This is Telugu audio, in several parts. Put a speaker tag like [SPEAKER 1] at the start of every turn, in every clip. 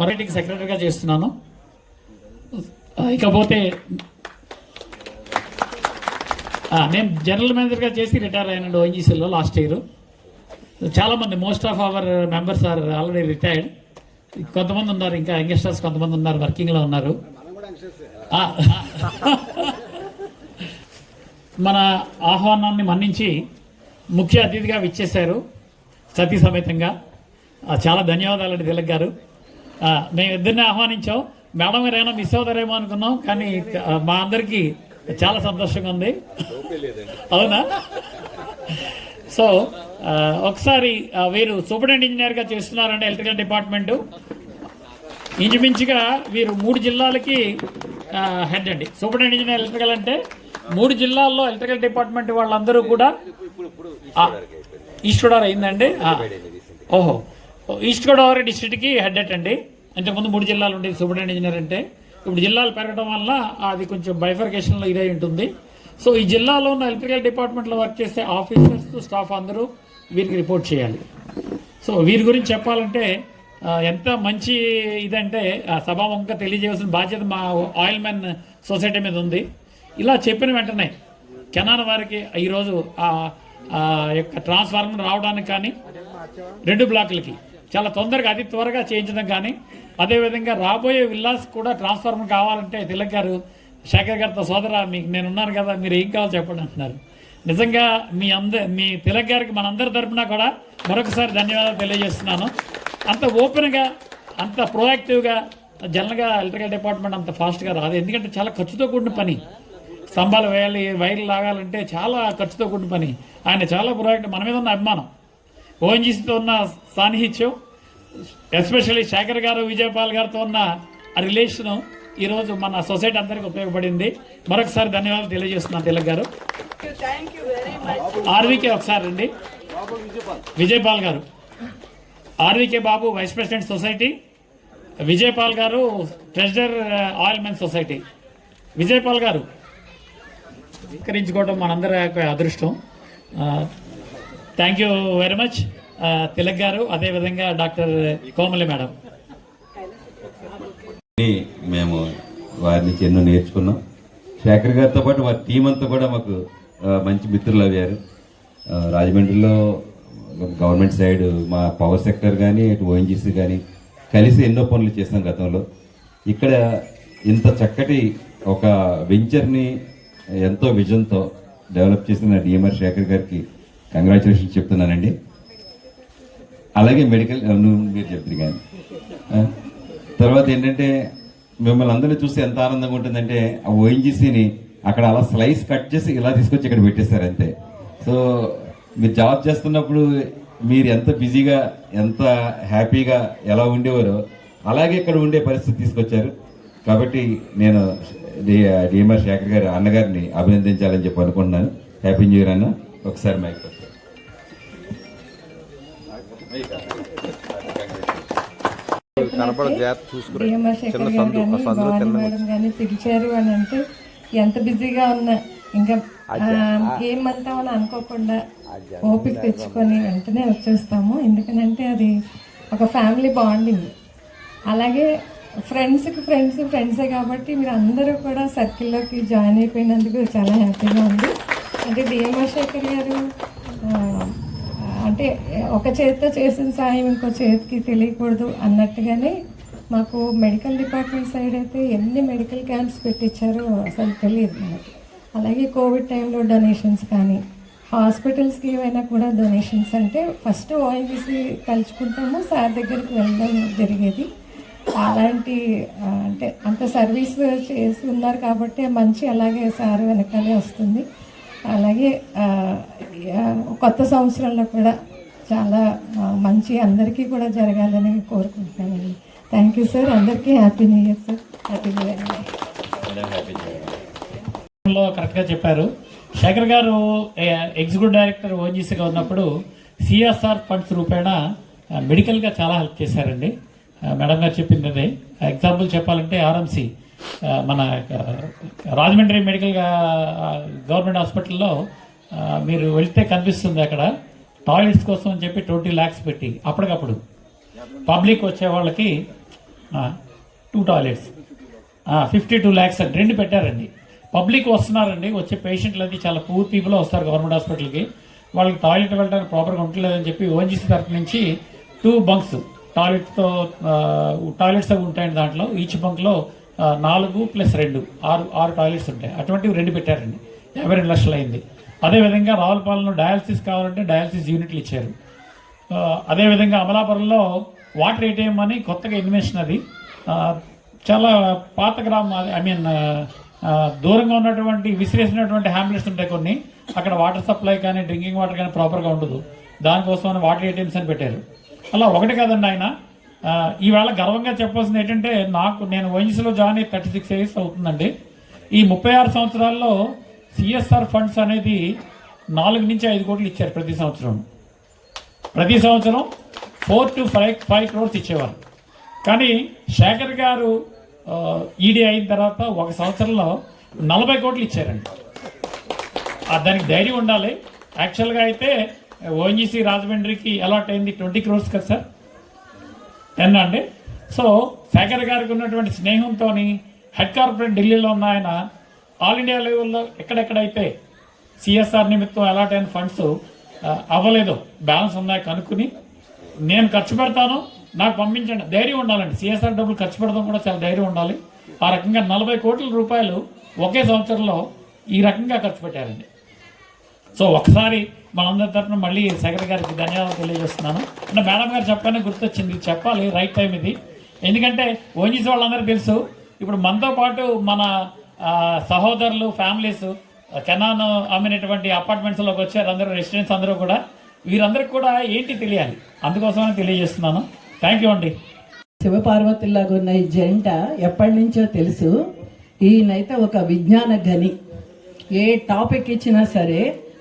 [SPEAKER 1] మార్కెటింగ్ సెక్రటరీగా చేస్తున్నాను. ఇకపోతే నేను జనరల్ మేనేజర్గా చేసి రిటైర్ అయినాడు ఓఎన్జీసీలో లాస్ట్ ఇయర్ చాలామంది most of our members are already retired కొంతమంది ఉన్నారు ఇంకా యంగ్స్టర్స్ కొంతమంది ఉన్నారు వర్కింగ్లో ఉన్నారు. మన ఆహ్వానాన్ని మన్నించి ముఖ్య అతిథిగా విచ్చేశారు సతీ సమేతంగా. చాలా ధన్యవాదాలండి తిలక్ గారు. మేము ఇద్దరిని ఆహ్వానించాం. మేడం గారు ఏమైనా మిస్ అవుతారేమో అనుకున్నాం కానీ మా అందరికీ చాలా సంతోషంగా ఉంది. అవునా? సో ఒకసారి వీరు సూపరింటెండెంట్ ఇంజనీర్గా చేస్తున్నారండి ఎలక్ట్రికల్ డిపార్ట్మెంటు. ఇంచుమించుగా వీరు మూడు జిల్లాలకి హెడ్ అండి. సూపరింటెండెంట్ ఇంజనీర్ ఎలక్ట్రికల్ అంటే మూడు జిల్లాల్లో ఎలక్ట్రికల్ డిపార్ట్మెంట్ వాళ్ళందరూ కూడా ఈస్ట్ గోదావరి అయిందండి. ఓహో. ఈస్ట్ గోదావరి డిస్ట్రిక్ట్కి హెడ్ అంటే ముందు మూడు జిల్లాలు ఉండేది సూపరింటెండెంట్ ఇంజనీర్ అంటే. ఇప్పుడు జిల్లాలు పెరగడం వల్ల అది కొంచెం బైఫర్కేషన్లో ఇదై ఉంటుంది. సో ఈ జిల్లాలో ఉన్న ఎలక్ట్రికల్ డిపార్ట్మెంట్లో వర్క్ చేసే ఆఫీసర్స్ స్టాఫ్ అందరూ వీరికి రిపోర్ట్ చేయాలి. సో వీరి గురించి చెప్పాలంటే ఎంత మంచి ఇదంటే ఆ, సభాముఖంగా తెలియజేయాల్సిన బాధ్యత మా ఆయిల్ మ్యాన్ సొసైటీ మీద ఉంది. ఇలా చెప్పిన వెంటనే కెనాన్ వారికి ఈరోజు ఆ యొక్క ట్రాన్స్ఫార్మర్ రావడానికి కానీ రెండు బ్లాకులకి చాలా తొందరగా అతి త్వరగా చేయించడం కానీ అదేవిధంగా రాబోయే విల్లాస్ కూడా ట్రాన్స్ఫార్మర్ కావాలంటే తిలక్ గారు శేఖర్ గారితో సోదర మీకు నేను ఉన్నాను కదా మీరు ఏం కావాలో చెప్పండి అంటున్నారు. నిజంగా మీ అంద మీ తిలక్ గారికి మనందరి తరఫున కూడా మరొకసారి ధన్యవాదాలు తెలియజేస్తున్నాను. అంత ఓపెన్గా అంత ప్రోయాక్టివ్గా జనరల్గా ఎలక్ట్రికల్ డిపార్ట్మెంట్ అంత ఫాస్ట్గా రాదు. ఎందుకంటే చాలా ఖర్చుతో కూడిన పని. స్తంభాలు వేయాలి వైర్లు లాగాలంటే చాలా ఖర్చుతో కూడిన పని. ఆయన చాలా ప్రోయాక్టివ్ మన మీద ఉన్న అభిమానం. ఓఎన్జీసీతో ఉన్న సాన్నిహిత్యం ఎస్పెషల్లీ శేఖర్ గారు విజయపాల్ గారితో ఉన్న ఆ రిలేషను ఈరోజు మన సొసైటీ అందరికీ ఉపయోగపడింది. మరొకసారి ధన్యవాదాలు తెలియజేస్తున్నాను తిలక్ గారు. ఆర్వీకే ఒకసారి అండి Vijaypal garu. RVK Babu vice president society. Vijaypal garu treasurer oil men society. Vijaypal garu స్వీకరించుకోవడం మనందరి యొక్క అదృష్టం. Thank you very much. Tilak garu అదేవిధంగా డాక్టర్ కోమలి మేడం.
[SPEAKER 2] అని మేము వారి నుంచి ఎన్నో నేర్చుకున్నాం. శేఖర్ గారితో పాటు వారి టీం అంతా కూడా మాకు మంచి మిత్రులు అయ్యారు. రాజమండ్రిలో గవర్నమెంట్ సైడ్ మా పవర్ సెక్టర్ కానీ ఇటు ఓఎన్జీసీ కానీ కలిసి ఎన్నో పనులు చేస్తాం గతంలో. ఇక్కడ ఇంత చక్కటి ఒక వెంచర్ని ఎంతో విజన్తో డెవలప్ చేసిన డిఎంఆర్ శేఖర్ గారికి కంగ్రాచులేషన్స్ చెప్తున్నానండి. అలాగే మెడికల్ నువ్వు మీరు చెప్పింది కానీ. తర్వాత ఏంటంటే మిమ్మల్ని అందరినీ చూస్తే ఎంత ఆనందంగా ఉంటుందంటే ఆ ఓఎన్జీసీని అక్కడ అలా స్లైస్ కట్ చేసి ఇలా తీసుకొచ్చి ఇక్కడ పెట్టేశారు అంతే. సో మీరు జాబ్ చేస్తున్నప్పుడు మీరు ఎంత బిజీగా ఎంత హ్యాపీగా ఎలా ఉండేవారో అలాగే ఇక్కడ ఉండే పరిస్థితి తీసుకొచ్చారు. కాబట్టి నేను డిఎంఆర్ శేఖర్ గారి అన్నగారిని అభినందించాలని చెప్పి అనుకుంటున్నాను. హ్యాపీ న్యూ ఇయర్ అన్న. ఒకసారి మైక్
[SPEAKER 3] కానీ కానీ పిలిచారు అని అంటే ఎంత బిజీగా ఉన్నా ఇంకా ఆ, ఏమంటామని అనుకోకుండా ఓపిక తెచ్చుకొని వెంటనే వచ్చేస్తాము ఎందుకనంటే అది ఒక ఫ్యామిలీ బాండింగ్ అలాగే ఫ్రెండ్స్కి ఫ్రెండ్స్ ఫ్రెండ్సే కాబట్టి మీరు అందరూ కూడా సర్కిల్లోకి జాయిన్ అయిపోయినందుకు చాలా హ్యాపీగా ఉంది అంటే భీమశేఖర్ గారు అంటే ఒక చేతితో చేసిన సాయం ఇంకో చేతికి తెలియకూడదు అన్నట్టుగానే మాకు మెడికల్ డిపార్ట్మెంట్ సైడ్ అయితే ఎన్ని మెడికల్ క్యాంప్స్ పెట్టించారో అసలు తెలియదు మనకి అలాగే కోవిడ్ టైంలో డొనేషన్స్ కానీ హాస్పిటల్స్కి ఏవైనా కూడా డొనేషన్స్ అంటే ఫస్ట్ ఓఎన్జీసీ కలుసుకుంటాము సార్ దగ్గరికి వెళ్ళడం జరిగేది. అలాంటి అంటే అంత సర్వీస్ చేసి ఉన్నారు కాబట్టి మంచి అలాగే సార్ వెనకాలే వస్తుంది. అలాగే కొత్త సంవత్సరంలో కూడా చాలా మంచి అందరికీ కూడా జరగాలని కోరుకుంటున్నానండి. థ్యాంక్ యూ సార్ అందరికీ happy new year sir happy new year
[SPEAKER 1] కరెక్ట్గా చెప్పారు. శేఖర్ గారు ఎగ్జిక్యూటివ్ డైరెక్టర్ ఓజీసీగా ఉన్నప్పుడు సిఎస్ఆర్ ఫండ్స్ రూపేణ మెడికల్గా చాలా హెల్ప్ చేశారండి. మేడం గారు చెప్పింది అదే ఎగ్జాంపుల్ చెప్పాలంటే ఆర్ఎంసి మన రాజమండ్రి మెడికల్ గవర్నమెంట్ హాస్పిటల్లో మీరు వెళ్తే కనిపిస్తుంది అక్కడ. టాయిలెట్స్ కోసం అని చెప్పి ట్వంటీ ల్యాక్స్ పెట్టి అప్పటికప్పుడు. పబ్లిక్ వచ్చే వాళ్ళకి two toilets fifty two lakhs అండి రెండు పెట్టారండి. పబ్లిక్ వస్తున్నారండి వచ్చే పేషెంట్లు అది చాలా పూర్ పీపుల్ వస్తారు గవర్నమెంట్ హాస్పిటల్కి. వాళ్ళకి టాయిలెట్ వెళ్ళడానికి ప్రాపర్గా ఉండలేదని చెప్పి ఓఎన్జీసీ తరఫు నుంచి టూ బంక్స్ టాయిలెట్తో టాయిలెట్స్ అవి ఉంటాయండి దాంట్లో. ఈచ్ బంక్లో నాలుగు ప్లస్ రెండు ఆరు ఆరు టాయిలెట్స్ ఉంటాయి. అటువంటివి రెండు పెట్టారండి. యాభై రెండు లక్షలు అయింది అదేవిధంగా రావులపాలెంలో డయాలసిస్ కావాలంటే డయాలసిస్ యూనిట్లు ఇచ్చారు. అదేవిధంగా అమలాపురంలో వాటర్ ఏటీఎం అని కొత్తగా ఇన్వెన్షన్ అది. చాలా పాత గ్రామం ఐ మీన్ దూరంగా ఉన్నటువంటి విసిరేసినటువంటి హ్యాంబులెట్స్ ఉంటాయి కొన్ని. అక్కడ వాటర్ సప్లై కానీ డ్రింకింగ్ వాటర్ కానీ ప్రాపర్గా ఉండదు. దానికోసం వాటర్ ఏటీఎంస్ అని పెట్టారు. అలా ఒకటి కాదండి ఆయన. ఈవేళ గర్వంగా చెప్పాల్సింది ఏంటంటే నాకు నేను వైఎస్లో జాయిన్ అయ్యి థర్టీ సిక్స్ ఇయర్స్ అవుతుందండి. ఈ ముప్పై ఆరు సంవత్సరాల్లో సిఎస్ఆర్ ఫండ్స్ అనేది నాలుగు నుంచి ఐదు కోట్లు ఇచ్చారు ప్రతి సంవత్సరం. ప్రతి సంవత్సరం four to five five crores ఇచ్చేవారు. కానీ శేఖర్ గారు ఈడీ అయిన తర్వాత ఒక సంవత్సరంలో నలభై కోట్లు ఇచ్చారండి. దానికి ధైర్యం ఉండాలి. యాక్చువల్గా అయితే ఓఎన్జీసీ రాజమండ్రికి అలాట్ అయింది ట్వంటీ క్రోర్స్ కదా సార్? టెన్ అండి? సో శేఖర్ గారికి ఉన్నటువంటి స్నేహంతో హెడ్ కార్పొరేట్ ఢిల్లీలో ఉన్న ఆయన ఆల్ ఇండియా లెవెల్లో ఎక్కడెక్కడైతే సిఎస్ఆర్ నిమిత్తం అలాట్ అయిన ఫండ్స్ అవ్వలేదు బ్యాలెన్స్ ఉన్నాయి కనుక్కుని నేను ఖర్చు పెడతాను నాకు పంపించండి. ధైర్యం ఉండాలండి. సిఎస్ఆర్ డబ్బులు ఖర్చు పెడతాం కూడా చాలా ధైర్యం ఉండాలి. ఆ రకంగా నలభై కోట్ల రూపాయలు ఒకే సంవత్సరంలో ఈ రకంగా ఖర్చు పెట్టారండి. సో ఒకసారి మనందరి తరఫున మళ్ళీ శేఖర్ గారికి ధన్యవాదాలు తెలియజేస్తున్నాను. అంటే మేడం గారు చెప్పగానే గుర్తొచ్చింది. ఇది చెప్పాలి రైట్ టైం ఇది. ఎందుకంటే ఓన్జీస్ వాళ్ళందరికీ తెలుసు ఇప్పుడు మనతో పాటు మన సహోదరులు ఫ్యామిలీస్ కెనాన్ అమ్మినటువంటి అపార్ట్మెంట్స్లోకి వచ్చారు. అందరూ రెసిడెంట్స్ అందరూ కూడా. వీరందరికీ కూడా ఏంటి తెలియాలి? అందుకోసమని తెలియజేస్తున్నాను. థ్యాంక్ యూ అండి.
[SPEAKER 4] శివపార్వతుల్లాగా ఉన్న ఈ జంట ఎప్పటి నుంచో తెలుసు ఈయనైతే ఒక విజ్ఞాన గని ఏ టాపిక్ ఇచ్చినా సరే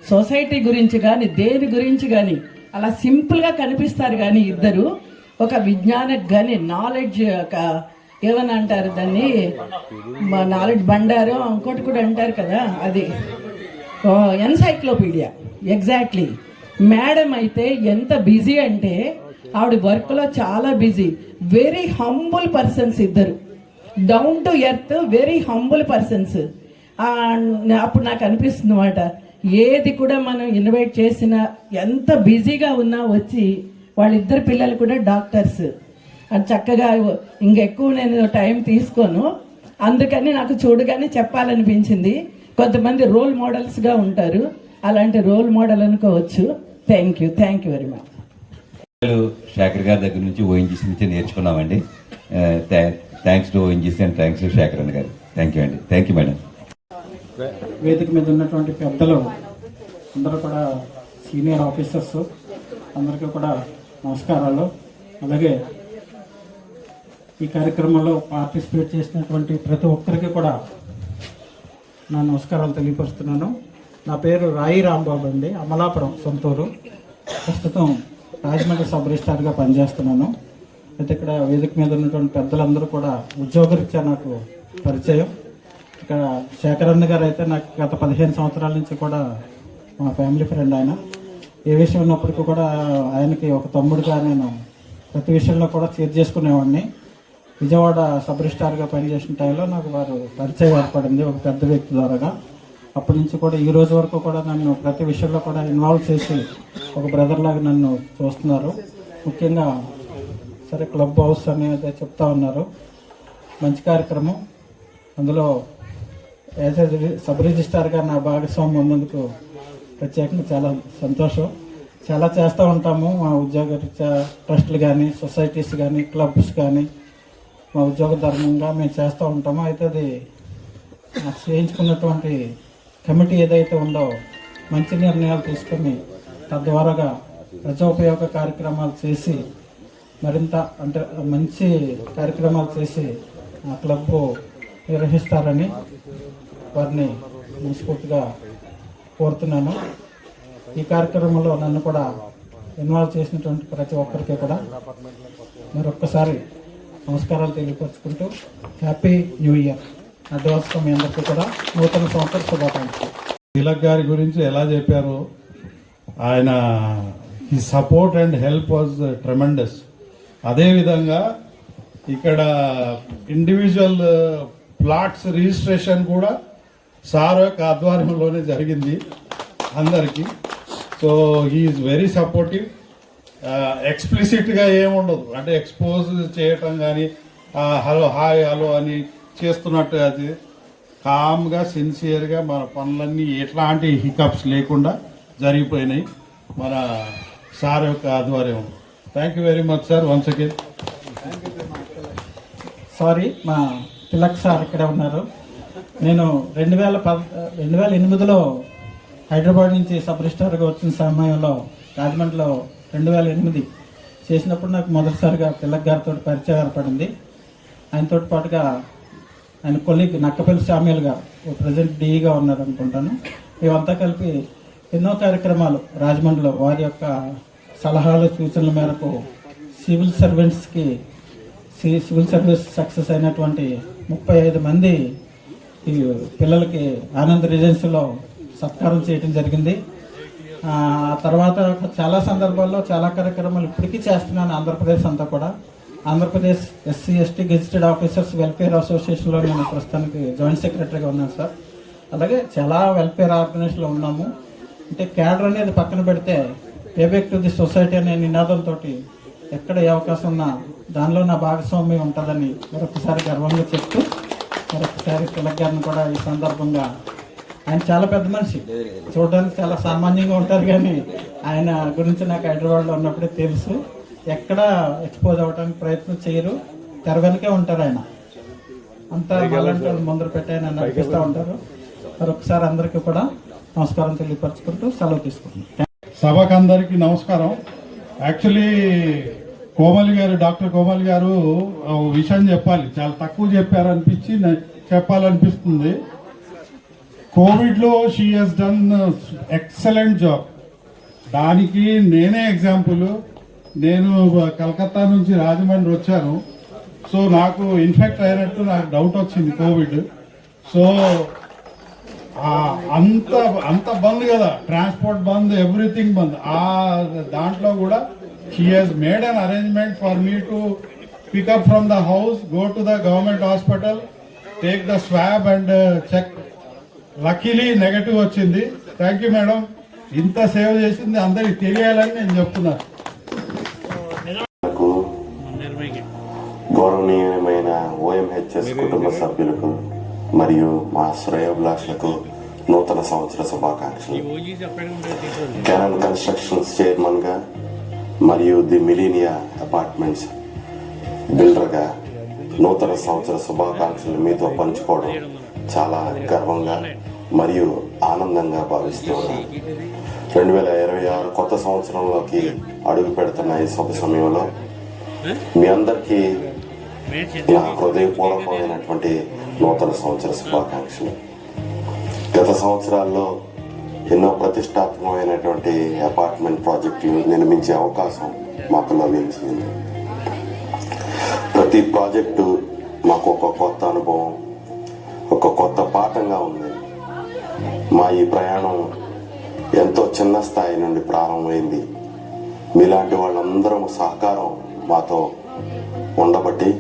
[SPEAKER 4] సొసైటీ గురించి కానీ దేని గురించి కానీ అలా సింపుల్గా కనిపిస్తారు కానీ ఇద్దరు ఒక విజ్ఞాన గని నాలెడ్జ్ ఒక ఏమని అంటారు? దాన్ని మా నాలెడ్జ్ బండారు ఇంకోటి కూడా అంటారు కదా అది. ఎన్సైక్లోపీడియా. ఎగ్జాక్ట్లీ మేడం అయితే ఎంత బిజీ అంటే ఆవిడ వర్క్లో చాలా బిజీ. వెరీ హంబుల్ పర్సన్స్ ఇద్దరు. Down to earth very humble persons అప్పుడు నాకు అనిపిస్తుంది మాట ఏది కూడా మనం ఇన్వైట్ చేసినా ఎంత బిజీగా ఉన్నా వచ్చి వాళ్ళిద్దరు పిల్లలు కూడా డాక్టర్స్. అది చక్కగా ఇంకెక్కువ నేను టైం తీసుకోను. అందుకని నాకు చూడగానే చెప్పాలనిపించింది. కొంతమంది రోల్ మోడల్స్గా ఉంటారు. అలాంటి రోల్ మోడల్ అనుకోవచ్చు. Thank you thank you very much
[SPEAKER 2] Shekhar garu దగ్గర నుంచి ఓఎన్జీసీ నుంచి నేర్చుకున్నామండి. Thanks to ONGC and thanks to Shekhar Anna garu. Thank you అండి. థ్యాంక్ యూ మేడం
[SPEAKER 5] వేదిక మీద ఉన్నటువంటి పెద్దలు అందరూ కూడా సీనియర్ ఆఫీసర్స్ అందరికీ కూడా నమస్కారాలు. అలాగే ఈ కార్యక్రమంలో పార్టిసిపేట్ చేసినటువంటి ప్రతి ఒక్కరికి కూడా నా నమస్కారాలు తెలియపరుస్తున్నాను. నా పేరు రాయి రాంబాబు అండి. అమలాపురం సొంతూరు. ప్రస్తుతం రాజమండ్రి సబ్ రిజిస్టార్గా పనిచేస్తున్నాను. అయితే ఇక్కడ వేదిక మీద ఉన్నటువంటి పెద్దలందరూ కూడా ఉద్యోగరీత్యా నాకు పరిచయం. ఇక్కడ శేఖరన్న గారు అయితే నాకు గత పదిహేను సంవత్సరాల నుంచి కూడా మా ఫ్యామిలీ ఫ్రెండ్ ఆయన. ఏ విషయం ఉన్నప్పటికీ కూడా ఆయనకి ఒక తమ్ముడుగా నేను ప్రతి విషయంలో కూడా షేర్ చేసుకునేవాడిని విజయవాడ సబ్ రిజిస్టార్గా పనిచేసిన టైంలో నాకు వారు పరిచయం ఏర్పడింది ఒక పెద్ద వ్యక్తి ద్వారాగా. అప్పటి నుంచి కూడా ఈ రోజు వరకు కూడా నన్ను ప్రతి విషయంలో కూడా ఇన్వాల్వ్ చేసి ఒక బ్రదర్ లాగా నన్ను చూస్తున్నారు. ముఖ్యంగా సరే క్లబ్ హౌస్ అనేది చెప్తా ఉన్నారు. మంచి కార్యక్రమం. అందులో యాజ్ ఎ సబ్ రిజిస్టార్గా నా భాగస్వామ్యం ఉన్నందుకు ప్రత్యేకంగా చాలా సంతోషం. చాలా చేస్తూ ఉంటాము మా ఉద్యోగ రీత్యా ట్రస్టులు కానీ సొసైటీస్ కానీ క్లబ్స్ కానీ మా ఉద్యోగ ధర్మంగా మేము చేస్తూ ఉంటాము అయితే అది చేయించుకున్నటువంటి కమిటీ ఏదైతే ఉందో మంచి నిర్ణయాలు తీసుకొని తద్వారాగా ప్రజోపయోగ కార్యక్రమాలు చేసి మరింత అంటే మంచి కార్యక్రమాలు చేసి ఆ క్లబ్ నిర్వహిస్తారని వారిని మనస్ఫూర్తిగా కోరుతున్నాను. ఈ కార్యక్రమంలో నన్ను కూడా ఇన్వాల్వ్ చేసినటువంటి ప్రతి ఒక్కరికి కూడా మరొక్కసారి నమస్కారాలు తెలియపరుచుకుంటూ హ్యాపీ న్యూ ఇయర్ అడ్వాన్స్గా మీ అందరికీ కూడా నూతన సంవత్సర శుభాకాంక్షలు.
[SPEAKER 6] తిలక్ గారి గురించి ఎలా చెప్పారు ఆయన ఈ support and help was tremendous అదేవిధంగా ఇక్కడ ఇండివిజువల్ ప్లాట్స్ రిజిస్ట్రేషన్ కూడా సార్ యొక్క ఆధ్వర్యంలోనే జరిగింది అందరికీ. So he is very supportive ఎక్స్ప్లిసిట్గా ఏముండదు. అంటే ఎక్స్పోజ్ చేయటం కానీ హలో హాయ్ హలో అని చేస్తున్నట్టు అది. కామ్గా సిన్సియర్గా మన పనులన్నీ ఎట్లాంటి హికప్స్ లేకుండా జరిగిపోయినాయి. మన సార్ యొక్క ఆధ్వర్యం thank you very much sir once again
[SPEAKER 5] sorry మా తిలక్ సార్ ఇక్కడే ఉన్నారు. నేను రెండు వేల పద్ రెండు వేల ఎనిమిదిలో హైదరాబాద్ నుంచి సబ్ రిజిస్టార్గా వచ్చిన సమయంలో రాజమండ్రిలో రెండు వేల ఎనిమిది చేసినప్పుడు నాకు మొదటిసారిగా తిలక్ గారితో పరిచయం ఏర్పడింది. ఆయనతో పాటుగా ఆయన colleague Nakkapalli Samuel garu present డిఈగా ఉన్నారు అనుకుంటాను మేమంతా కలిపి ఎన్నో కార్యక్రమాలు రాజమండ్రిలో వారి యొక్క సలహాలు సూచనల మేరకు సివిల్ సర్వెంట్స్కి సి- సివిల్ సర్వీస్ సక్సెస్ అయినటువంటి ముప్పై ఐదు మంది ఈ పిల్లలకి ఆనంద్ రెజెన్సీలో సత్కారం చేయడం జరిగింది. తర్వాత చాలా సందర్భాల్లో చాలా కార్యక్రమాలు ఇప్పటికీ చేస్తున్నాను ఆంధ్రప్రదేశ్ అంతా కూడా. Andhra Pradesh SC ST gazetted officers welfare అసోసియేషన్లో నేను ప్రస్తుతానికి జాయింట్ సెక్రటరీగా ఉన్నాను సార్. అలాగే చాలా వెల్ఫేర్ ఆర్గనైజేషన్లో ఉన్నాము. అంటే క్యాడర్ అనేది పక్కన పెడితే పేబ్యాక్ టు ది సొసైటీ అనే నినాదంతో ఎక్కడ ఏ అవకాశం ఉన్నా దానిలో నా భాగస్వామ్యం ఉంటుందని మరొకసారి గర్వంగా చెప్తూ మరొకసారి తిలక్ గారిని కూడా ఈ సందర్భంగా ఆయన చాలా పెద్ద మనిషి. చూడడానికి చాలా సామాన్యంగా ఉంటారు కానీ ఆయన గురించి నాకు హైదరాబాద్లో ఉన్నప్పుడే తెలుసు. ఎక్కడ ఎక్స్పోజ్ అవ్వడానికి ప్రయత్నం చేయరు. తెర వెనకే ఉంటారు ఆయన. అంతా మాలాంటి వాళ్ళు ముందర పెట్టి ఆయన నడిపిస్తూ ఉంటారు. మరొకసారి అందరికీ కూడా నమస్కారం తెలియపరచుకుంటూ సెలవు తీసుకుంటున్నాను
[SPEAKER 6] సభకు అందరికీ నమస్కారం. యాక్చువల్లీ కోమలి గారు డాక్టర్ కోమలి గారు విషయం చెప్పాలి. చాలా తక్కువ చెప్పారు అనిపించి నే- చెప్పాలనిపిస్తుంది. కోవిడ్లో she has done excellent job దానికి నేనే ఎగ్జాంపుల్ నేను కలకత్తా నుంచి రాజమండ్రి వచ్చాను. సో నాకు ఇన్ఫెక్ట్ అయినట్టు నాకు డౌట్ వచ్చింది కోవిడ్. సో అంత అంత బంద్ కదా. ట్రాన్స్పోర్ట్ బంద్ ఎవ్రీథింగ్ బంద్. ఆ దాంట్లో కూడా she has made an arrangement for me to pickup from the house go to the government hospital take the swab and check luckily negative వచ్చింది. థ్యాంక్ యూ మేడం ఇంత సేవ్ చేసింది అందరికి తెలియాలని నేను చెప్తున్నాను
[SPEAKER 7] గౌరవనీయమైన ఓఎంహెచ్ఎస్ కుటుంబ సభ్యులకు మరియు మా శ్రేయోభిలాషులకు నూతన సంవత్సర శుభాకాంక్షలు. కెనన్ కన్స్ట్రక్షన్స్ చైర్మన్గా మరియు ది మిలీనియా అపార్ట్మెంట్స్ బిల్డర్గా నూతన సంవత్సర శుభాకాంక్షలు మీతో పంచుకోవడం చాలా గర్వంగా మరియు ఆనందంగా భావిస్తూ ఉన్నాను. రెండు వేల ఇరవై ఆరు కొత్త సంవత్సరంలోకి అడుగు పెడుతున్న ఈ శుభ సమయంలో మీ అందరికీ నా హృదయపూర్వకమైనటువంటి నూతన సంవత్సర శుభాకాంక్షలు. గత సంవత్సరాల్లో ఎన్నో ప్రతిష్టాత్మకమైనటువంటి అపార్ట్మెంట్ ప్రాజెక్టులు నిర్మించే అవకాశం మాకు లభించింది ప్రతి ప్రాజెక్టు మాకు ఒక కొత్త అనుభవం ఒక కొత్త పాఠంగా ఉంది. మా ఈ ప్రయాణం ఎంతో చిన్న స్థాయి నుండి ప్రారంభమైంది. మీలాంటి వాళ్ళందరం సహకారం మాతో ఉండబట్టి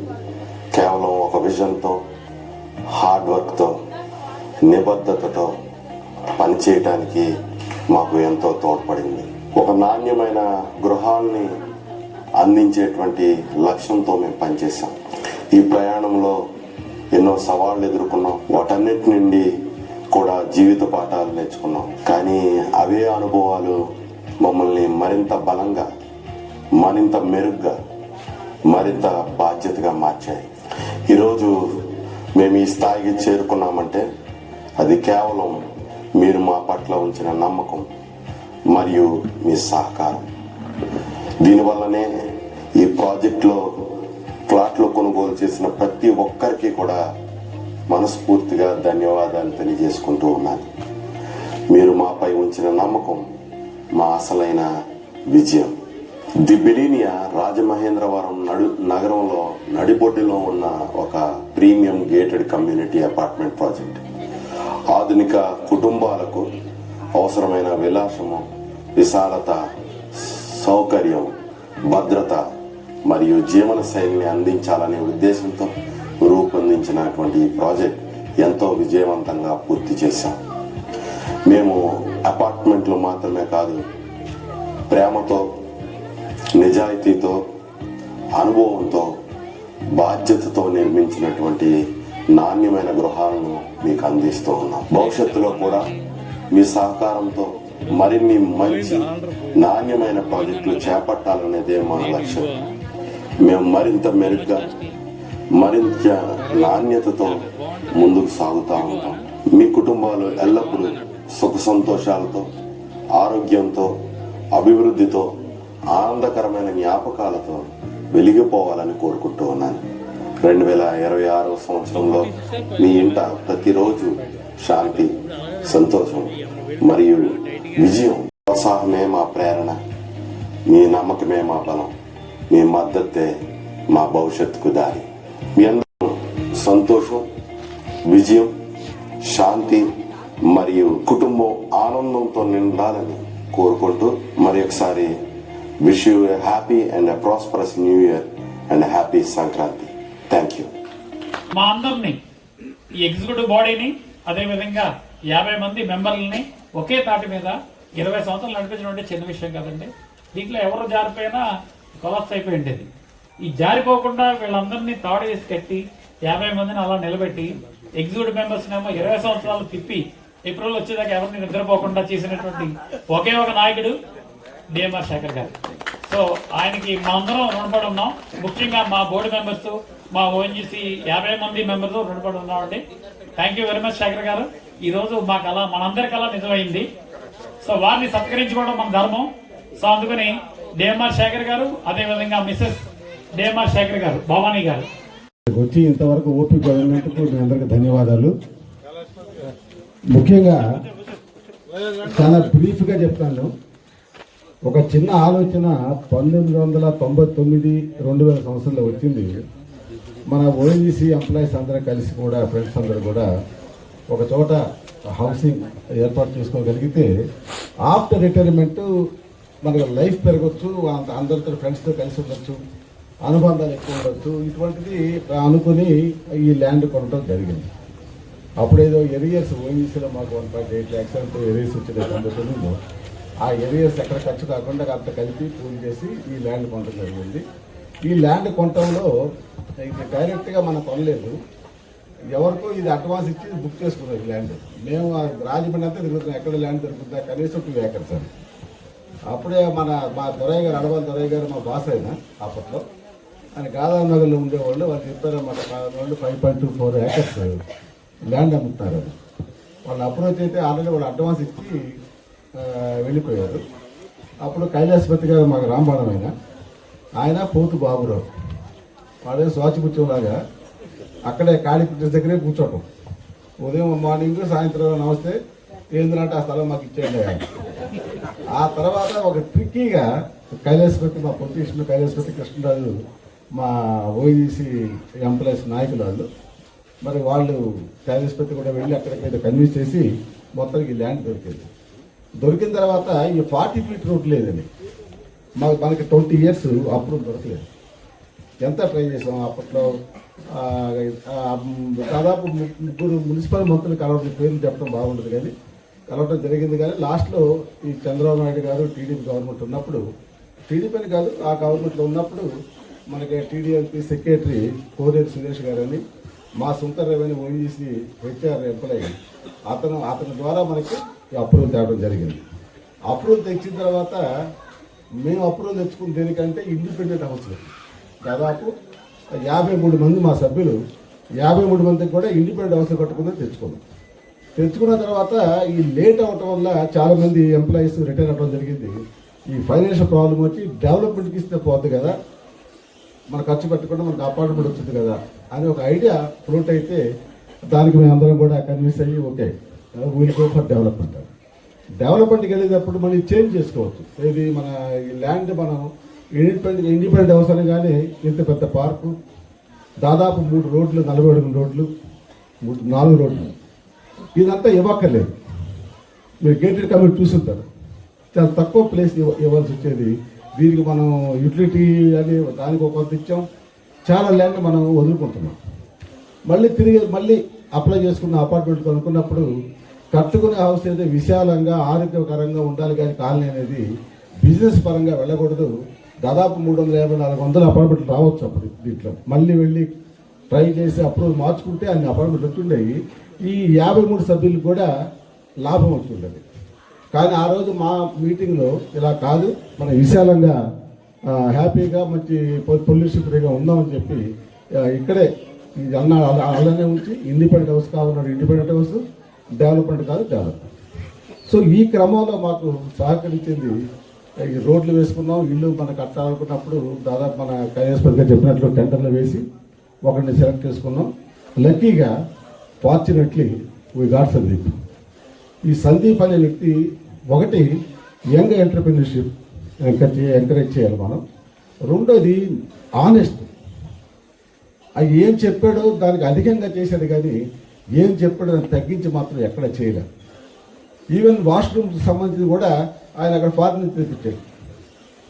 [SPEAKER 7] కేవలం ఒక విజన్తో హార్డ్ వర్క్తో నిబద్ధతతో పనిచేయటానికి మాకు ఎంతో తోడ్పడింది. ఒక నాణ్యమైన గృహాల్ని అందించేటువంటి లక్ష్యంతో మేము పనిచేసాం ఈ ప్రయాణంలో ఎన్నో సవాళ్ళు ఎదుర్కొన్నాం. వాటన్నిటి నుండి కూడా జీవిత పాఠాలు నేర్చుకున్నాం. కానీ అవే అనుభవాలు మమ్మల్ని మరింత బలంగా మరింత మెరుగ్గా మరింత బాధ్యతగా మార్చాయి. ఈరోజు మేము ఈ స్థాయికి చేరుకున్నామంటే అది కేవలం మీరు మా పట్ల ఉంచిన నమ్మకం మరియు మీ సహకారం. దీనివల్లనే ఈ ప్రాజెక్టులో చేసిన ప్రతి ఒక్కరికి కూడా మనస్ఫూర్తిగా ధన్యవాదాలు తెలియజేసుకుంటూ ఉన్నాను. మీరు మాపై ఉంచిన నమ్మకం మా అసలైన విజయం. ది బిలీనియా రాజమహేంద్రవరం నడు నగరంలో నడిబొడ్డులో ఉన్న ఒక premium gated community apartment project. ఆధునిక కుటుంబాలకు అవసరమైన విలాసము విశాలత సౌకర్యం భద్రత మరియు జీవన శైలిని అందించాలనే ఉద్దేశంతో రూపొందించినటువంటి ఈ ప్రాజెక్ట్ ఎంతో విజయవంతంగా పూర్తి చేశాం. మేము అపార్ట్మెంట్లు మాత్రమే కాదు ప్రేమతో నిజాయితీతో అనుభవంతో బాధ్యతతో నిర్మించినటువంటి నాణ్యమైన గృహాలను మీకు అందిస్తూ ఉన్నాం. భవిష్యత్తులో కూడా మీ సహకారంతో మరిన్ని మంచి నాణ్యమైన ప్రాజెక్టులు చేపట్టాలనేదే మా లక్ష్యం. మేము మరింత మెరుగ్గా మరింత నాణ్యతతో ముందుకు సాగుతూ ఉంటాం. మీ కుటుంబాలు ఎల్లప్పుడూ సుఖ సంతోషాలతో ఆరోగ్యంతో అభివృద్ధితో ఆనందకరమైన జ్ఞాపకాలతో వెలిగిపోవాలని కోరుకుంటూ ఉన్నాను. రెండు వేల ఇరవై ఆరవ సంవత్సరంలో మీ ఇంట ప్రతిరోజు శాంతి సంతోషం మరియు విజయం ప్రోత్సాహమే మా ప్రేరణ. మీ నమ్మకమే మా బలం. మీ మద్దతే మా భవిష్యత్తుకు దారి. మీ అందరూ సంతోషం విజయం శాంతి మరియు కుటుంబం ఆనందంతో నిండాలని కోరుకుంటూ మరి ఒకసారి wish you happy and prosperous new year and happy Sankranti. Thank you
[SPEAKER 1] మా అందరిని ఈ ఎగ్జిక్యూటివ్ బాడీని అదేవిధంగా యాభై మంది మెంబర్లని ఒకే తాటి మీద ఇరవై సంవత్సరాలు నడిపించడం అంటే చిన్న విషయం కదండి. దీంట్లో ఎవరు జారిపోయినా కొలాప్స్ అయిపోయి ఉండేది ఈ జారిపోకుండా వీళ్ళందరినీ తాడు వేసి కట్టి యాభై మందిని అలా నిలబెట్టి ఎగ్జిక్యూటివ్ మెంబర్స్ ఏమో ఇరవై సంవత్సరాలు తిప్పి ఏప్రిల్ వచ్చేదాకా ఎవరిని నిద్రపోకుండా చేసినటువంటి ఒకే ఒక నాయకుడు డిఎంఆర్ శేఖర్ గారు. సో ఆయనకి మా అందరం రుణపడి ఉన్నాం. ముఖ్యంగా మా బోర్డు మెంబర్స్ మా ఓఎన్జీసీ యాభై మంది మెంబర్స్ రుణపడి ఉన్నామండి. Thank you very much Shekhar garu. ఈరోజు మా కళ మనందరి కళ నిజమైంది. సో వారిని సత్కరించుకోవడం మన ధర్మం. సో అందుకని డిఎంఆర్ శేఖర్ గారు అదే విధంగా మిస్సెస్ డిఎంఆర్ శేఖర్ గారు భవానీ గారు.
[SPEAKER 8] వచ్చి ఇంతవరకు ఓపిక వదిలినందుకు మీ అందరికి ధన్యవాదాలు. ముఖ్యంగా చాలా బ్రీఫ్గా చెప్తాను. ఒక చిన్న ఆలోచన పంతొమ్మిది వందల తొంభై తొమ్మిది రెండు వేల సంవత్సరంలో వచ్చింది. మన ఓఎన్జీసీ ఎంప్లాయీస్ అందరం కలిసి కూడా ఫ్రెండ్స్ అందరూ కూడా ఒక చోట హౌసింగ్ ఏర్పాటు చేసుకోగలిగితే ఆఫ్టర్ రిటైర్మెంట్ మనకు లైఫ్ పెరగచ్చు అంత- అందరితో ఫ్రెండ్స్తో కలిసి ఉండొచ్చు అనుబంధాలు ఎక్కువ ఉండొచ్చు. ఇటువంటిది అనుకుని ఈ ల్యాండ్ కొనడం జరిగింది. అప్పుడేదో ఎరియర్స్ ఓఎన్జీసీలో మాకు వన్ పాయింట్ ఎయిట్ ల్యాక్స్ అంత ఎరియర్స్ వచ్చిన సందర్భంలో ఆ ఎరియర్స్ ఎక్కడ ఖర్చు కాకుండా అంత కలిపి పూజ చేసి ఈ ల్యాండ్ కొనడం జరిగింది. ఈ ల్యాండ్ కొనటంలో ఇది డైరెక్ట్గా మనం కొనలేదు. ఎవరికో ఇది అడ్వాన్స్ ఇచ్చి బుక్ చేసుకున్నారు ఈ ల్యాండ్. మేము ఆ రాజమండ్రి అంతా తిరుగుతున్నాం. ఎక్కడ ల్యాండ్ దొరుకుతుందా? కనీసం టూ ఏకర్స్ అని. అప్పుడే మన మా దొరయ్య గారు అడవాల దొరయ్య గారు మా బాస్ అయిన అప్పట్లో. ఆయన గాదానగర్లో ఉండేవాళ్ళు వాళ్ళు చెప్పారన్నమాట వాళ్ళు five point two four acres land అమ్ముతున్నారు వాళ్ళు అప్రోచ్ అయితే ఆల్రెడీ వాళ్ళు అడ్వాన్స్ ఇచ్చి వెళ్ళిపోయారు. అప్పుడు కైలాసపతి గారు మాకు రాంబాణం ఆయన ఆయన పోతు బాబురావు. వాడే స్వాచిపుచ్చంలాగా అక్కడే కాళీ ఫిట్నెస్ దగ్గరే కూర్చోటం ఉదయం మార్నింగ్ సాయంత్రం నమస్తే ఏంటంటే ఆ స్థలం మాకు ఇచ్చేయండి ఆయన. ఆ తర్వాత ఒక ట్రిక్కీగా కైలాసపతి మా పొలిటీషియన్ కైలాసపతి కృష్ణరాజు మా ఓఈసీ ఎంప్లాయీస్ నాయకులు వాళ్ళు. మరి వాళ్ళు కైలాసపతి కూడా వెళ్ళి అక్కడికైతే కన్విన్స్ చేసి మొత్తానికి ఈ ల్యాండ్ దొరికింది. దొరికిన తర్వాత ఈ ఫార్టీ ఫీట్ రూట్ లేదండి. మాకు మనకి ట్వంటీ ఇయర్స్ అప్పుడు దొరకలేదు. ఎంత ట్రై చేసాం అప్పట్లో? దాదాపు ముగ్గురు మున్సిపల్ మంత్రులు కలవడం పేర్లు చెప్పడం బాగుండదు కానీ కలవడం జరిగింది కానీ లాస్ట్లో ఈ చంద్రబాబు నాయుడు గారు టీడీపీ గవర్నమెంట్ ఉన్నప్పుడు టీడీపీ అని కాదు ఆ గవర్నమెంట్లో ఉన్నప్పుడు మనకి టీడీఎంపీ సెక్రటరీ కోనేరు సురేష్ గారని మా సొంత రెవెన్యూ ఓఈసి హెచ్ఆర్ ఎంప్లాయీ అతను అతని ద్వారా మనకి అప్రూవల్ తేవడం జరిగింది. అప్రూవల్ తెచ్చిన తర్వాత మేము అప్రూవల్ తెచ్చుకున్న దేనికంటే ఇండిపెండెంట్ హౌస్ దాదాపు యాభై మూడు మంది మా సభ్యులు యాభై మూడు మందికి కూడా ఇండిపెండెంట్ హౌస్ కట్టుకుందని తెచ్చుకున్నాం. తెచ్చుకున్న తర్వాత ఈ లేట్ అవటం వల్ల చాలామంది ఎంప్లాయీస్ రిటైర్ అవ్వడం జరిగింది. ఈ ఫైనాన్షియల్ ప్రాబ్లం వచ్చి డెవలప్మెంట్కి ఇస్తే పోద్ది కదా. మన ఖర్చు పెట్టకుండా మనకు అపార్ట్మెంట్ వచ్చింది కదా అని ఒక ఐడియా ఫ్లోట్ అయితే దానికి మేము అందరం కూడా కన్విన్స్ అయ్యి okay we'll go for development డెవలప్మెంట్కి వెళ్ళేటప్పుడు మనం చేంజ్ చేసుకోవచ్చు. ఇది మన ఈ ల్యాండ్ మనం ఇండిపెండెంట్ ఇండిపెండెంట్ అవసరం కానీ ఇంత పెద్ద పార్కు దాదాపు మూడు రోడ్లు నలభై అడుగుల రోడ్లు మూడు నాలుగు రోడ్లు. ఇదంతా ఇవ్వక్కర్లేదు మీరు గేటెడ్ కమిటీ చూసుంటారు. చాలా తక్కువ ప్లేస్ ఇవ్వ- ఇవ్వాల్సి వచ్చేది. దీనికి మనం యూటిలిటీ అని దానికి ఒక కొంత ఇచ్చాం. చాలా ల్యాండ్ మనం వదులుకుంటున్నాం. మళ్ళీ తిరిగి మళ్ళీ అప్లై చేసుకున్న అపార్ట్మెంట్ కొనుక్కున్నప్పుడు కట్టుకునే హౌస్ అయితే విశాలంగా ఆరోగ్యకరంగా ఉండాలి కానీ కాలనీ అనేది బిజినెస్ పరంగా వెళ్ళకూడదు. దాదాపు మూడు వందల యాభై నాలుగు వందల అపార్ట్మెంట్లు రావచ్చు అప్పుడు దీంట్లో. మళ్ళీ వెళ్ళి ట్రై చేసి అప్రూవల్ మార్చుకుంటే అన్ని అపార్ట్మెంట్లు వచ్చిండేవి ఈ యాభై మూడు సభ్యులు కూడా లాభం వచ్చిండేది కానీ ఆ రోజు మా మీటింగ్లో ఇలా కాదు మనం విశాలంగా హ్యాపీగా మంచి పొల్యూషన్ ఫ్రీగా ఉందామని చెప్పి ఇక్కడే ఇది అన్న అలా- అలానే ఉంచి ఇండిపెండెంట్ హౌస్ కావాలన్నాడు ఇండిపెండెంట్ హౌస్ డెవలప్మెంట్ కాదు డెవలప్మెంట్. సో ఈ క్రమంలో మాకు సహకరించింది ఈ రోడ్లు వేసుకున్నాం ఇల్లు మనం కట్టాలనుకున్నప్పుడు దాదాపు మన కైలాసపతిగా చెప్పినట్లు టెండర్లు వేసి ఒకరిని సెలెక్ట్ చేసుకున్నాం. లక్కీగా ఫార్చునేట్లీ వీ గాడ్ సందీప్. ఈ సందీప్ అనే వ్యక్తి ఒకటి యంగ్ ఎంటర్ప్రినర్షిప్ ఎంకరేజ్ ఎంకరేజ్ చేయాలి మనం. రెండోది ఆనెస్ట్. అది ఏం చెప్పాడో దానికి అధికంగా చేశాడు కానీ ఏం చెప్పాడో దాన్ని తగ్గించి మాత్రం ఎక్కడ చేయలేదు ఈవెన్ వాష్రూమ్కి సంబంధించి కూడా ఆయన అక్కడ ఫారెన్ తెప్పించాడు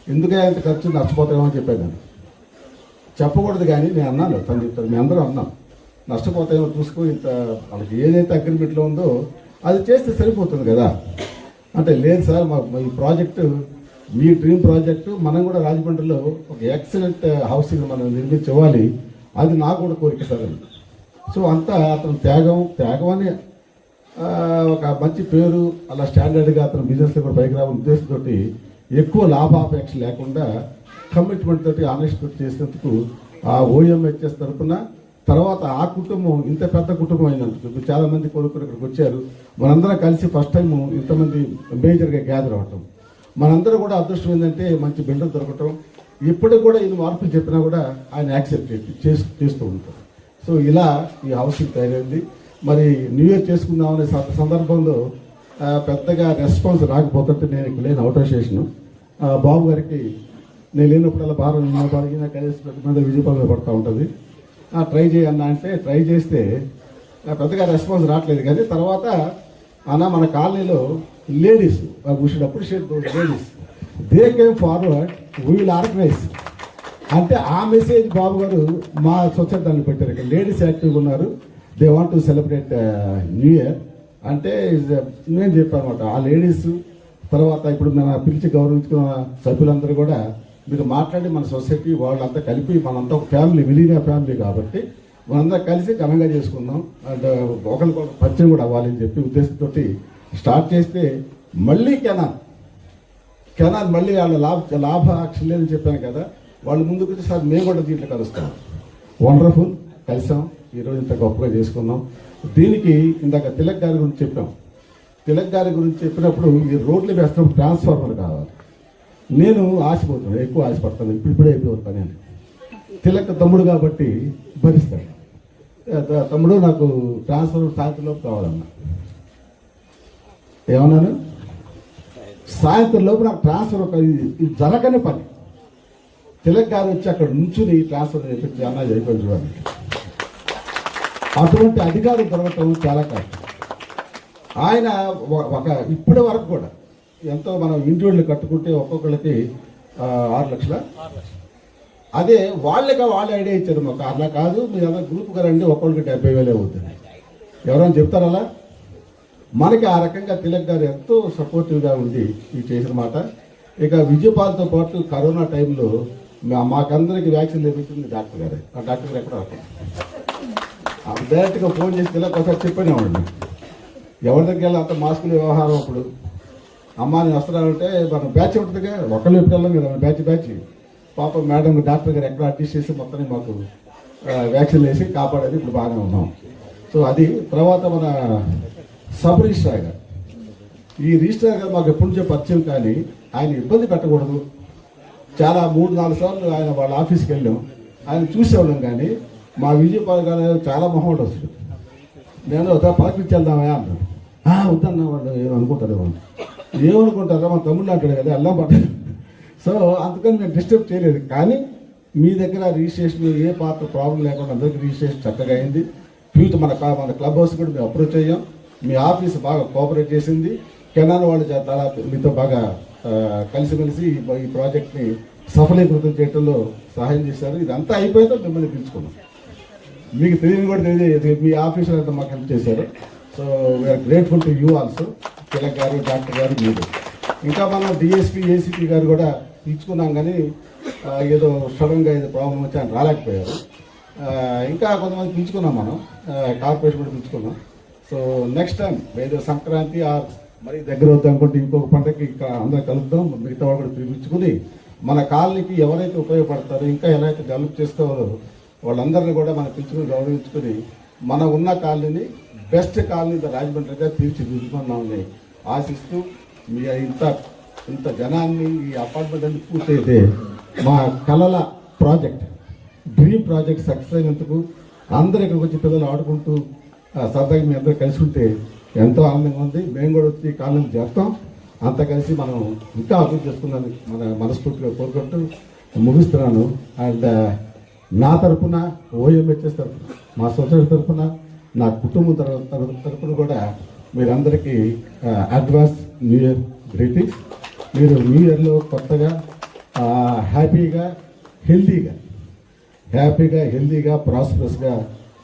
[SPEAKER 8] ఎందుకే ఆయన ఖర్చు నష్టపోతామో అని చెప్పాను నేను చెప్పకూడదు కానీ నేను అన్నాను సందీప్ మేము మీ అన్నాం. నష్టపోతాయో చూసుకో ఇంత మనకి ఏదైతే అగ్రిమెంట్లో ఉందో అది చేస్తే సరిపోతుంది కదా అంటే లేదు సార్ మాకు ఈ ప్రాజెక్టు మీ డ్రీమ్ ప్రాజెక్టు మనం కూడా రాజమండ్రిలో ఒక ఎక్సలెంట్ హౌసింగ్ మనం నిర్మించుకోవాలి అది నాకు కూడా కోరిక సార్ అని. సో అంతా అతను త్యాగం త్యాగం అని ఒక మంచి పేరు అలా స్టాండర్డ్గా అతను బిజినెస్లో కూడా పైకి రావాలని ఉద్దేశంతో ఎక్కువ లాభాపేక్ష లేకుండా కమిట్మెంట్ తోటి ఆనెస్ట్ చేసినందుకు ఆ ఓఎంహెచ్ఎస్ తరఫున తర్వాత ఆ కుటుంబం ఇంత పెద్ద కుటుంబం అయినందుకు ఇప్పుడు చాలామంది కొడుకులు ఇక్కడికి వచ్చారు. మనందరం కలిసి ఫస్ట్ టైం ఇంతమంది మేజర్గా గ్యాదర్ అవ్వటం మనందరూ కూడా అదృష్టం ఏంటంటే మంచి బిల్డర్ దొరకటం. ఇప్పటికి కూడా ఇది మార్పులు చెప్పినా కూడా ఆయన యాక్సెప్ట్ చేసి చేస్తూ ఉంటారు. సో ఇలా ఈ హౌసింగ్ తయారైంది. మరి న్యూ ఇయర్ చేసుకుందామనే స- సందర్భంలో పెద్దగా రెస్పాన్స్ రాకపోతుంటే నేను ఇక్కడ లేని అవుట్ ఆఫ్ స్టేషన్ బాబు గారికి నేను లేనప్పుడల్లా భారం నా నాకు కలిసి పెద్ద మీద విజయపాలన పడుతూ ఉంటుంది. ట్రై చేయన్నా అంటే ట్రై చేస్తే పెద్దగా రెస్పాన్స్ రావట్లేదు. కానీ తర్వాత అన్న మన కాలనీలో ladies gushed appreciate ladies. They came forward we'll organise అంటే ఆ మెసేజ్ బాబు గారు మా సొసైటీ పెట్టారు. ఇక్కడ లేడీస్ యాక్టివ్గా ఉన్నారు. They want to celebrate new year అంటే నేను చెప్పాను అనమాట ఆ లేడీస్ తర్వాత ఇప్పుడు మన పిలిచి గౌరవించుకున్న సభ్యులందరూ కూడా మీరు మాట్లాడి మన సొసైటీ వాళ్ళంతా కలిపి మనంతా ఒక ఫ్యామిలీ మిలీనియా ఫ్యామిలీ కాబట్టి మనంతా కలిసి ఘనంగా చేసుకుందాం. అండ్ ఒకరికొకరు పరిచయం కూడా అవ్వాలని చెప్పి ఉద్దేశంతో స్టార్ట్ చేస్తే మళ్ళీ కెనాన్ కెనాన్ మళ్ళీ వాళ్ళ లాభ లాభ లేదని చెప్పాను కదా. వాళ్ళు ముందుకు వచ్చి సార్ మేము కూడా దీంట్లో కలుస్తాం. వండర్ఫుల్ కలిసాం. ఈరోజు ఇంత గొప్పగా చేసుకున్నాం. దీనికి ఇందాక తిలక్ గారి గురించి చెప్పాం. తిలక్ గారి గురించి చెప్పినప్పుడు ఈ రోడ్లు వేస్తున్నప్పుడు ట్రాన్స్ఫార్మర్ కావాలి. నేను ఆశపోతున్నాను ఎక్కువ ఆశపడతాను. ఇప్పుడు ఇప్పుడే అయిపోయి పని అని. తిలక్ తమ్ముడు కాబట్టి భరిస్తాడు. తమ్ముడు నాకు ట్రాన్స్ఫర్ సాయంత్రంలోపు కావాలన్నా ఏమన్నాను? సాయంత్రంలోపు నాకు ట్రాన్స్ఫర్ ఒక ఇది ఇది జరగని పని. తిలక్ గారు వచ్చి అక్కడ నుంచుని ట్రాన్స్ఫర్ చేపించి అన్నా అయిపోయి అటువంటి అధికారం దొరకటం చాలా కష్టం. ఆయన ఒక- ఒక ఇప్పటి వరకు కూడా ఎంతో మనం ఇంటిళ్ళు కట్టుకుంటే ఒక్కొక్కరికి ఆరు లక్షల? అదే వాళ్ళకి వాళ్ళు ఐడియా ఇచ్చారు మాకు. అలా కాదు మీరు అలా గ్రూప్గా రండి ఒక్కొక్కరికి డెబ్బై వేలే అవుతుంది. ఎవరైనా చెప్తారు అలా? మనకి ఆ రకంగా తిలక్ గారు ఎంతో సపోర్టివ్గా ఉంది ఈ చేసిన మాట. ఇక విజయపాల్తో పాటు కరోనా టైంలో మా- మాకందరికి వ్యాక్సిన్ లభించింది డాక్టర్ గారే. ఆ డాక్టర్ గారు ఎక్కడ డైరెక్ట్గా ఫోన్ చేసి తిలక్ ఒకసారి చెప్పానేవాడిని. ఎవరి దగ్గర వెళ్ళి అంత మాస్కుల వ్యవహారం అప్పుడు. అమ్మా నేను వస్తున్నానంటే మనం బ్యాచ్ ఉంటుందిగా. ఒకళ్ళు ఎప్పుడు కదా బ్యాచ్ బ్యాచ్. పాప మేడం డాక్టర్ గారు ఎక్కడ అడ్జస్ట్ చేసి మొత్తాన్ని మాకు వ్యాక్సిన్ వేసి కాపాడేది ఇప్పుడు బాగానే ఉన్నాం. సో అది తర్వాత మన సబ్ రిజిస్ట్రార్ గారు. ఈ రిజిస్ట్రార్ గారు మాకు ఎప్పటి నుంచో పరిచయం కానీ ఆయన ఇబ్బంది పెట్టకూడదు. చాలా మూడు నాలుగు సార్లు ఆయన వాళ్ళ ఆఫీస్కి వెళ్ళాం. ఆయన చూసేవాళ్ళం కానీ మా విజయపాల్ గారు చాలా మొహమాట వస్తుంది. నేను ఒక పలకరించి వెళ్దామా అన్నాను వద్దన్న వాళ్ళు ఏమనుకుంటారు వాళ్ళు ఏమనుకుంటారా మా తమ్ముళ్ళు అంటాడు కదా అల్లం పట్ట. సో అందుకని మేము డిస్టర్బ్ చేయలేదు. కానీ మీ దగ్గర రిజిస్ట్రేషన్ ఏ పాత్ర ప్రాబ్లం లేకుండా అందరికీ రిజిస్ట్రేషన్ చక్కగా అయింది. ఫ్యూచర్ మన మన క్లబ్ హౌస్ కూడా మేము అప్రోచ్ అయ్యాం. మీ ఆఫీస్ బాగా కోఆపరేట్ చేసింది. కెనాన్ వాళ్ళు చా- చాలా మీతో బాగా కలిసిమెలిసి ఈ ప్రాజెక్ట్ని సఫలీకృతం చేయడంలో సహాయం చేశారు. ఇదంతా అయిపోయిందో మిమ్మల్ని పిలుచుకున్నాం. మీకు తెలియని కూడా తెలియదు మీ ఆఫీసులో అంతా మాకు హెల్ప్ చేశారు. So we are grateful to you also Tilak garu doctor garu మీరు. ఇంకా మన డిఎస్పీ ఏసీపీ గారు కూడా ఇచ్చుకున్నాం కానీ ఏదో సడన్గా ఏదో ప్రాబ్లం వచ్చి ఆయన రాలేకపోయారు. ఇంకా కొంతమంది పిలుచుకున్నాం మనం. కార్పొరేషన్ కూడా పిలుచుకున్నాం. సో నెక్స్ట్ టైం ఏదో సంక్రాంతి ఆ మరి దగ్గర అవుతాం అనుకుంటే ఇంకొక పంటకి ఇంకా అందరం కలుపుదాం మిగతా వాళ్ళు కూడా పిలిపించుకుని మన కాలనీకి ఎవరైతే ఉపయోగపడతారో ఇంకా ఎలా అయితే డెవలప్ చేసుకోవాలో వాళ్ళందరినీ కూడా మనం పిలుచుకుని గౌరవించుకుని మన ఉన్న కాలనీని బెస్ట్ కాలనీ రాజమండ్రిగా తీర్చిదిద్దుకున్నామని ఆశిస్తూ మీ ఇంత ఇంత జనాన్ని ఈ అపార్ట్మెంట్ అన్ని పూర్తయితే మా కళల ప్రాజెక్ట్ డ్రీమ్ ప్రాజెక్ట్ సక్సెస్ అయినందుకు అందరూ ఇక్కడికి వచ్చి పిల్లలు ఆడుకుంటూ సరదాగా మీ అందరూ కలిసి ఉంటే ఎంతో ఆనందంగా ఉంది. మేము కూడా వచ్చి కాలం చేస్తాం. అంత కలిసి మనం ఇంకా అభివృద్ధి చేసుకున్నాను మన మనస్ఫూర్తిగా కోరుకుంటూ ముగిస్తున్నాను. అండ్ నా తరపున ఓఎంహెచ్ఎస్ తరఫున మా సొసైటీ తరపున నా కుటుంబం తర- తర- తరపున కూడా మీరందరికీ అడ్వాన్స్ న్యూ ఇయర్ గ్రీటింగ్స్ మీరు న్యూ ఇయర్లో కొత్తగా హ్యాపీగా హెల్తీగా హ్యాపీగా హెల్తీగా ప్రాస్పరస్గా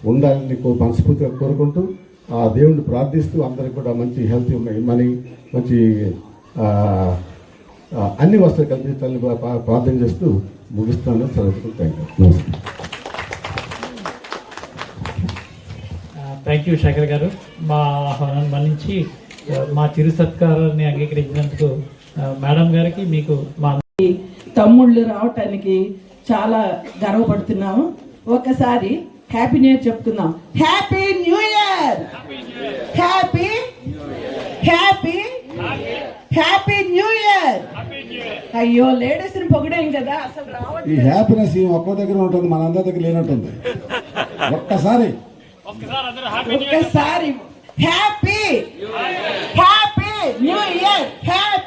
[SPEAKER 8] ఉండాలని కో- మనస్ఫూర్తిగా కోరుకుంటూ ఆ దేవుణ్ణి ప్రార్థిస్తూ అందరికి కూడా మంచి హెల్తీ మనీ మంచి అన్ని వస్తువులు కల్పించాలని ప్రార్థన చేస్తూ ముగిస్తాను సెలవు థ్యాంక్ యూ నమస్తే
[SPEAKER 1] థ్యాంక్ యూ శేఖర్ గారు. మా ఆహ్వానాన్ని మన్నించి మా చిరు సత్కారాన్ని అంగీకరించినందుకు మేడం గారికి మీకు మా
[SPEAKER 4] తమ్ముళ్ళు రావటానికి చాలా గర్వపడుతున్నాము. ఒకసారి హ్యాపీ న్యూ ఇయర్ చెప్పుకుందాం. Happy new year happy happy happy new year అయ్యో లేడీస్ని పొగిడాం కదా అసలు
[SPEAKER 8] ఈ
[SPEAKER 4] రావట్లేదు
[SPEAKER 8] హ్యాపీనెస్ ఒక్కో దగ్గర ఉంటుంది మన అందరి దగ్గర లేనట్టుంది. ఒక్కసారి
[SPEAKER 4] ఒక్కసారి happy happy new year happy